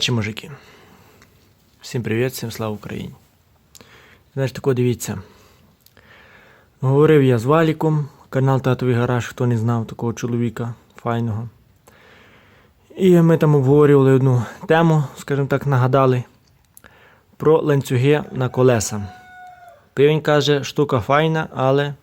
Коротше, мужики. Всім привіт, всім слава Україні. Знаєш, тако дивіться. Говорив я з Валіком, канал Татовий гараж, хто не знав такого чоловіка файного. І ми там обговорювали одну тему, скажімо так, нагадали про ланцюги на колеса. Пивень каже, штука файна, але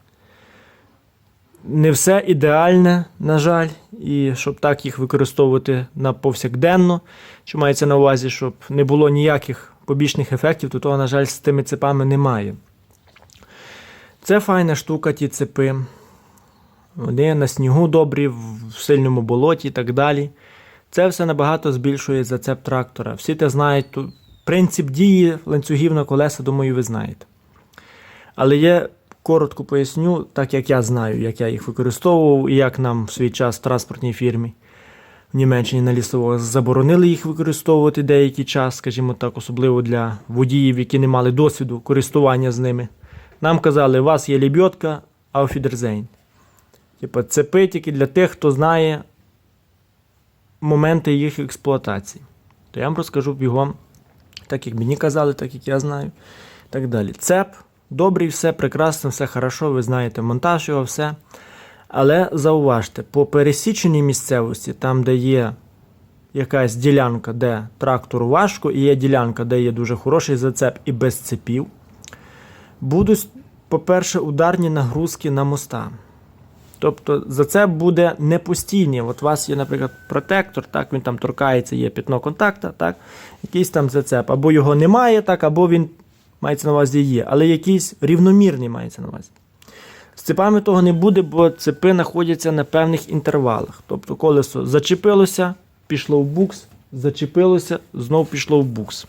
не все ідеальне, на жаль, і щоб так їх використовувати на повсякденно, що мається на увазі, щоб не було ніяких побічних ефектів, то того, на жаль, з тими цепами немає. Це файна штука, ті цепи. Вони на снігу добрі, в сильному болоті і так далі. Це все набагато збільшує зацеп трактора. Всі те знають, принцип дії ланцюгів на колеса, думаю, ви знаєте. Але я коротко поясню, так як я знаю, як я їх використовував і як нам в свій час в транспортній фірмі в Німеччині на лісово заборонили їх використовувати деякий час, скажімо так, особливо для водіїв, які не мали досвіду користування з ними. Нам казали, у вас є лебідка, ауфідерзейн. Типа цепи тільки для тих, хто знає моменти їх експлуатації. То я вам розкажу бігом, так як мені казали, так як я знаю. Так далі. Цеп, добрий, все прекрасно, все хорошо, ви знаєте, монтаж його, все. Але зауважте, по пересіченій місцевості, там, де є якась ділянка, де трактору важко, і є ділянка, де є дуже хороший зацеп і без цепів, будуть, по-перше, ударні нагрузки на моста. Тобто зацеп буде не постійний. От у вас є, наприклад, протектор, так, він там торкається, є пятно контакта, так, якийсь там зацеп. Або його немає, так, або він мається на увазі є, але якийсь рівномірний мається на увазі. З цепами того не буде, бо цепи знаходяться на певних інтервалах. Тобто колесо зачепилося, пішло в букс, зачепилося, знов пішло в букс.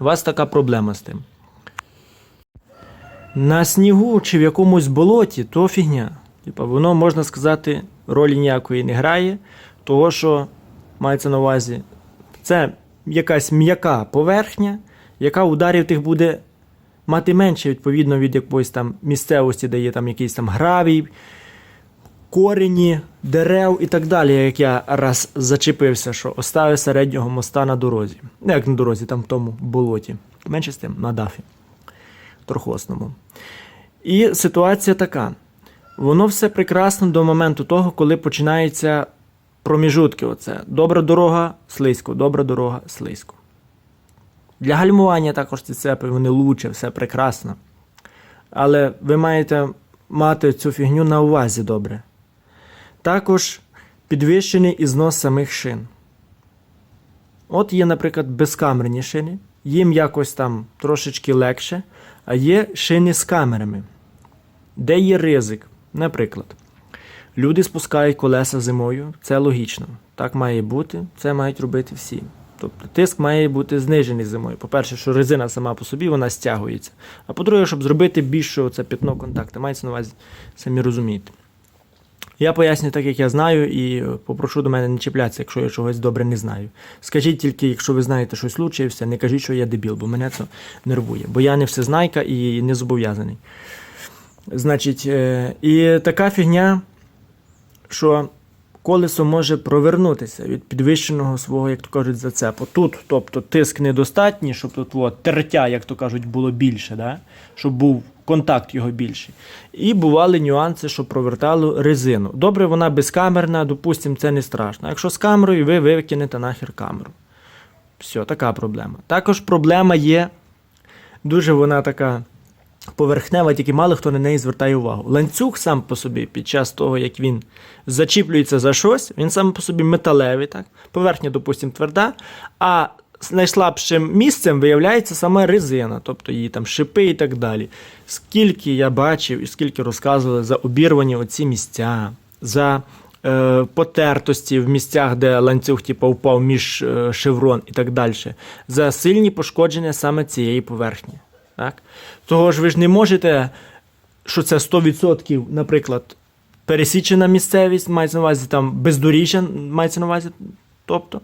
У вас така проблема з тим. На снігу чи в якомусь болоті то фігня. Типа, воно, можна сказати, ролі ніякої не грає, того що мається на увазі, це якась м'яка поверхня, яка ударів тих буде мати менше, відповідно від якоїсь там місцевості, де є там якийсь там гравій, корені, дерев і так далі, як я раз зачепився, що оставив середнього моста на дорозі. Не як на дорозі, там в тому болоті. Менше з тим, на дафі. Трохосному. І ситуація така. Воно все прекрасно до моменту того, коли починаються проміжутки. Оце. Добра дорога, слизько, добра дорога, слизько. Для гальмування також ці цепи, вони лучше, все прекрасно. Але ви маєте мати цю фігню на увазі добре. Також підвищений ізнос самих шин. От є, наприклад, безкамерні шини, їм якось там трошечки легше, а є шини з камерами, де є ризик. Наприклад, люди спускають колеса зимою, це логічно. Так має бути, це мають робити всі. Тобто тиск має бути знижений зимою. По-перше, що резина сама по собі вона стягується. А по-друге, щоб зробити більше це пятно контакту, мається на увазі, самі розумієте. Я поясню так, як я знаю, і попрошу до мене не чіплятися, якщо я чогось добре не знаю. Скажіть тільки, якщо ви знаєте щось все, не кажіть, що я дебіл, бо мене це нервує. Бо я не всезнайка і не зобов'язаний. Значить, е, і така фігня, що колесо може провернутися від підвищеного свого, як то кажуть, зацепу. Тут, тобто, тиск недостатній, щоб тут от, тертя, як то кажуть, було більше, да? щоб був контакт його більший. І бували нюанси, що провертало резину. Добре, вона безкамерна, допустимо, це не страшно. Якщо з камерою, ви викинете нахер камеру. Все, така проблема. Також проблема є, дуже вона така поверхнева, тільки мало хто на неї звертає увагу. Ланцюг сам по собі, під час того, як він зачіплюється за щось, він сам по собі металевий, так? поверхня, допустимо, тверда, а найслабшим місцем виявляється саме резина, тобто її там шипи і так далі. Скільки я бачив і скільки розказували за обірвані оці місця, за е, потертості в місцях, де ланцюг типу, впав між е, шеврон і так далі, за сильні пошкодження саме цієї поверхні. Так? Того ж ви ж не можете, що це 100%, наприклад, пересічена місцевість, мається на увазі там бездоріжжя, мається на увазі, тобто,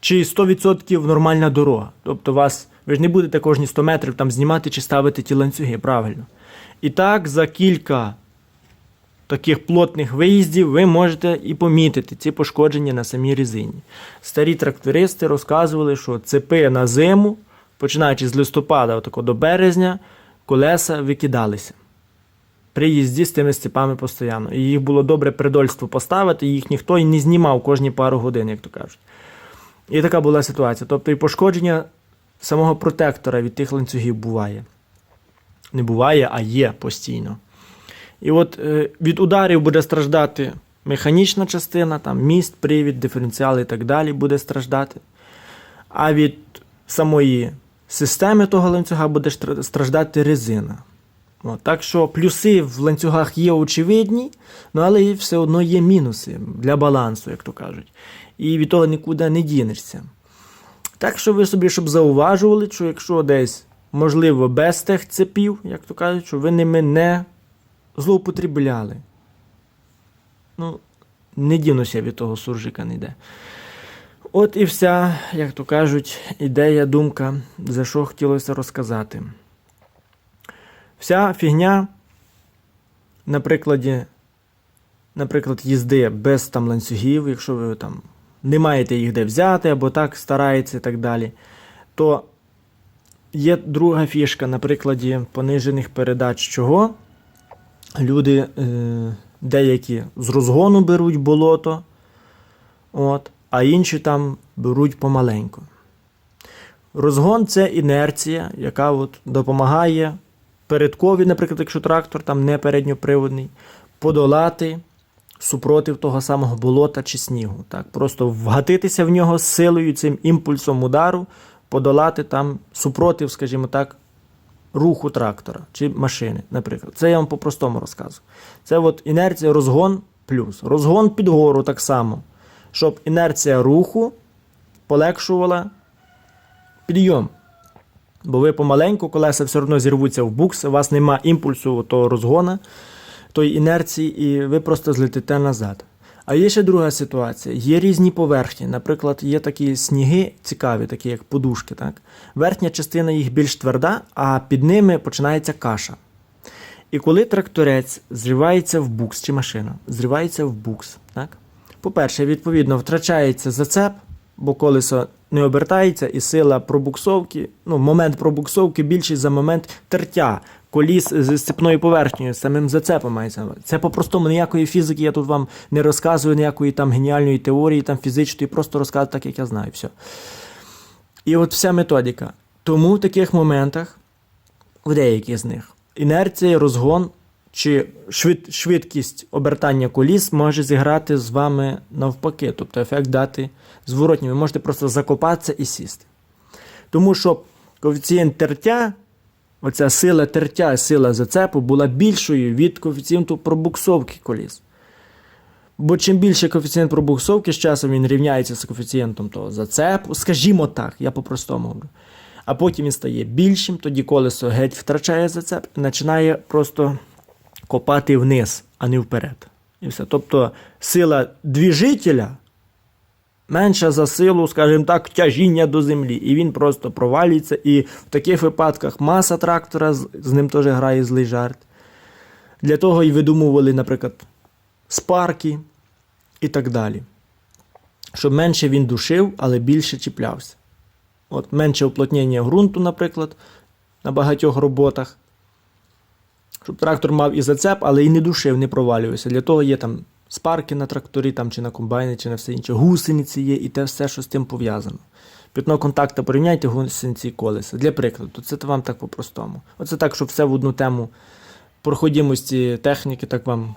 чи 100% нормальна дорога. Тобто вас, ви ж не будете кожні 100 метрів там знімати чи ставити ті ланцюги, правильно. І так, за кілька таких плотних виїздів ви можете і помітити ці пошкодження на самій резині. Старі трактористи розказували, що цепи на зиму, починаючи з листопада отако до березня, колеса викидалися. При їзді з тими цепами постійно. І їх було добре придольство поставити, їх ніхто і не знімав кожні пару годин, як то кажуть. І така була ситуація. Тобто і пошкодження самого протектора від тих ланцюгів буває. Не буває, а є постійно. І от е, від ударів буде страждати механічна частина, там міст, привід, диференціал і так далі буде страждати. А від самої системи того ланцюга буде страждати резина. От, так що плюси в ланцюгах є очевидні, ну, але і все одно є мінуси для балансу, як то кажуть. І від того нікуди не дінешся. Так що ви собі щоб зауважували, що якщо десь, можливо, без тих цепів, як то кажуть, що ви ними не злоупотребляли. Ну, не дінуся від того суржика не йде. От і вся, як то кажуть, ідея, думка, за що хотілося розказати. Вся фігня на наприклад, їзди без там ланцюгів, якщо ви там не маєте їх де взяти, або так стараєтеся і так далі, то є друга фішка на прикладі понижених передач чого. Люди е, деякі з розгону беруть болото, от, а інші там беруть помаленьку. Розгон це інерція, яка от допомагає передкові, наприклад, якщо трактор там не передньоприводний, подолати супротив того самого болота чи снігу. Так? Просто вгатитися в нього силою, цим імпульсом удару, подолати там супротив, скажімо так, руху трактора чи машини, наприклад. Це я вам по-простому розказую. Це от інерція розгон плюс. Розгон під гору так само, щоб інерція руху полегшувала підйом. Бо ви помаленьку, колеса все одно зірвуться в букс, у вас нема імпульсу того розгона, тої інерції, і ви просто злетите назад. А є ще друга ситуація. Є різні поверхні. Наприклад, є такі сніги цікаві, такі як подушки. Так? Верхня частина їх більш тверда, а під ними починається каша. І коли тракторець зривається в букс чи машина, зривається в букс, так? По-перше, відповідно, втрачається зацеп, бо колесо не обертається, і сила пробуксовки, ну, момент пробуксовки більший за момент тертя коліс з сцепною поверхнею, самим зацепом мається. Це по-простому ніякої фізики я тут вам не розказую, ніякої там геніальної теорії, там фізичної, просто розказую так, як я знаю. Все. І от вся методика. Тому в таких моментах, в деяких з них, інерція, розгон чи швид, швидкість обертання коліс може зіграти з вами навпаки, тобто ефект дати зворотній. Ви можете просто закопатися і сісти. Тому що коефіцієнт тертя, оця сила тертя, сила зацепу була більшою від коефіцієнту пробуксовки коліс. Бо чим більше коефіцієнт пробуксовки, з часом він рівняється з коефіцієнтом того зацепу, скажімо так, я по-простому говорю. А потім він стає більшим, тоді колесо геть втрачає зацеп і починає просто копати вниз, а не вперед. І все. Тобто сила двіжителя менша за силу, скажімо так, тяжіння до землі. І він просто провалюється. І в таких випадках маса трактора, з ним теж грає злий жарт. Для того і видумували, наприклад, спарки і так далі. Щоб менше він душив, але більше чіплявся. От менше уплотнення ґрунту, наприклад, на багатьох роботах. Щоб трактор мав і зацеп, але і не душив, не провалювався. Для того є там спарки на тракторі, там, чи на комбайні, чи на все інше. Гусениці є і те все, що з тим пов'язано. П'ятно контакта порівняйте гусениці і колеса. Для прикладу, це вам так по-простому. Оце так, щоб все в одну тему проходимості техніки, так вам,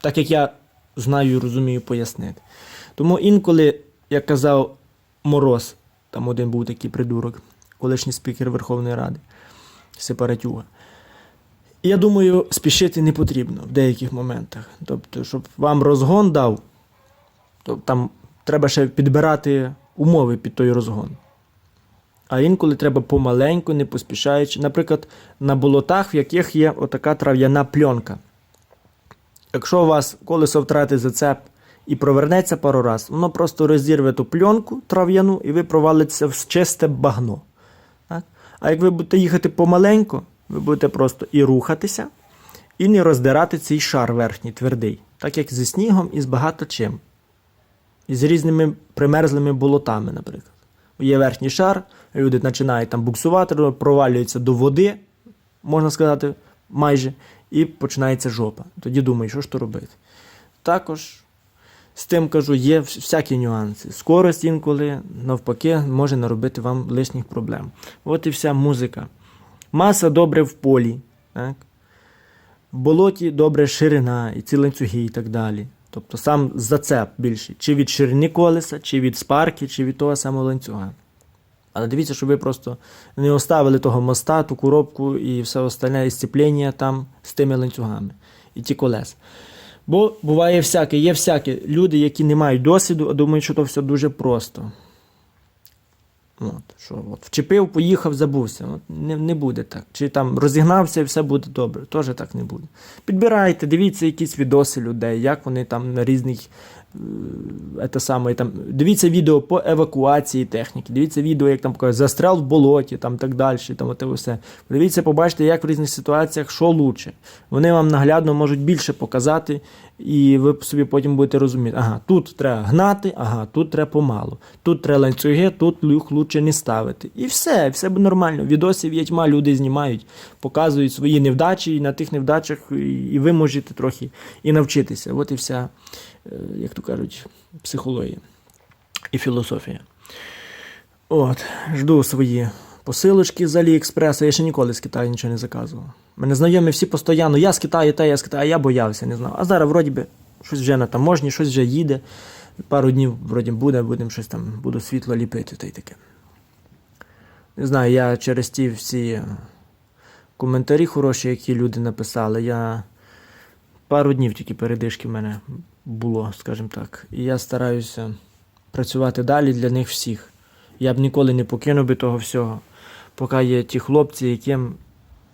так як я знаю і розумію, пояснити. Тому інколи, як казав Мороз, там один був такий придурок, колишній спікер Верховної Ради, сепаратюга. Я думаю, спішити не потрібно в деяких моментах. Тобто, щоб вам розгон дав, то там треба ще підбирати умови під той розгон. А інколи треба помаленьку, не поспішаючи. Наприклад, на болотах, в яких є отака трав'яна пленка. Якщо у вас колесо втратить зацеп і провернеться пару раз, воно просто розірве ту пленку трав'яну і ви провалитеся в чисте багно. Так? А як ви будете їхати помаленьку, ви будете просто і рухатися, і не роздирати цей шар верхній твердий, так як зі снігом і з багато чим. І з різними примерзлими болотами, наприклад. Є верхній шар, люди починають там буксувати, провалюються до води, можна сказати, майже, і починається жопа. Тоді думаю, що ж то робити. Також з тим кажу, є всякі нюанси. Скорость інколи, навпаки, може наробити вам лишніх проблем. От і вся музика. Маса добре в полі. Так? В болоті добре ширина, і ці ланцюги, і так далі. Тобто сам зацеп більший, чи від ширини колеса, чи від спарки, чи від того самого ланцюга. Але дивіться, щоб ви просто не оставили того моста, ту коробку і все остальне і сцеплення там з тими ланцюгами і ті колеса. Бо буває всяке, є всякі люди, які не мають досвіду, а думають, що то все дуже просто. От, що, от, вчепив, поїхав, забувся. От, не, не буде так. Чи там розігнався і все буде добре. Теж так не буде. Підбирайте, дивіться якісь відоси людей, як вони там на різних. Це саме, там, дивіться відео по евакуації техніки, дивіться відео, як там показують застрял в болоті, там так далі. Там, оте все. Дивіться, побачите, як в різних ситуаціях що лучше. Вони вам наглядно можуть більше показати, і ви собі потім будете розуміти, ага, тут треба гнати, ага, тут треба помалу, тут треба ланцюги, тут люх лучше не ставити. І все, все буде нормально. Відосів є тьма, люди знімають, показують свої невдачі, і на тих невдачах і- ви можете трохи і навчитися. От і вся, е, як то кажуть, психологія і філософія. От, жду свої посилочки з Аліекспресу. Я ще ніколи з Китаю нічого не заказував. Мене знайомі всі постійно, я з Китаю, та я з Китаю, а я боявся, не знав. А зараз вроді би щось вже на таможні, щось вже їде. Пару днів вроді буде, будемо щось там, буду світло ліпити та й таке. Не знаю, я через ті всі коментарі хороші, які люди написали, я пару днів тільки передишки в мене було, скажімо так. І я стараюся працювати далі для них всіх. Я б ніколи не покинув би того всього, поки є ті хлопці, яким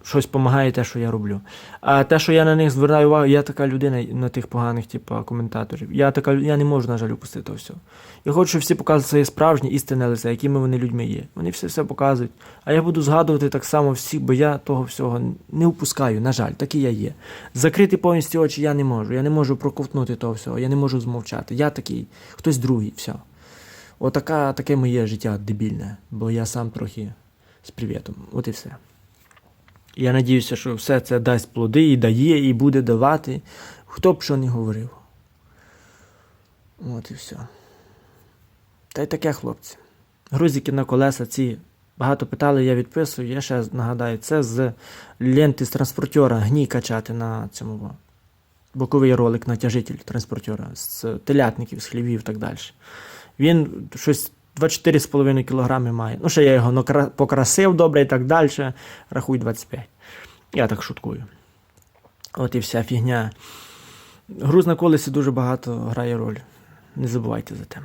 щось допомагає те, що я роблю. А те, що я на них звертаю увагу, я така людина на тих поганих, типу, коментаторів. Я така, я не можу, на жаль, упустити того всього. Я хочу, щоб всі показували своє справжнє істинне лице, якими вони людьми є. Вони все все показують. А я буду згадувати так само всіх, бо я того всього не упускаю, на жаль, такий я є. Закрити повністю очі я не можу. Я не можу проковтнути того всього, я не можу змовчати. Я такий, хтось другий, все. Отака, таке моє життя дебільне, бо я сам трохи з привітом. От і все. Я надіюся, що все це дасть плоди і дає, і буде давати, хто б що не говорив. От і все. Та й таке, хлопці. Грузики на колеса ці. Багато питали, я відписую. Я ще нагадаю, це з ленти з транспортера гній качати на цьому. Боковий ролик натяжитель транспортера з телятників, з хлівів і так далі. Він щось 24,5 кг має. Ну, ще я його покрасив добре і так далі. Рахуй 25. Я так шуткую. От і вся фігня. Груз на колесі дуже багато грає роль. Не забувайте за те.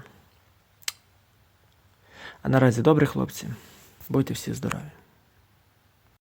А наразі добрі хлопці. Будьте всі здорові.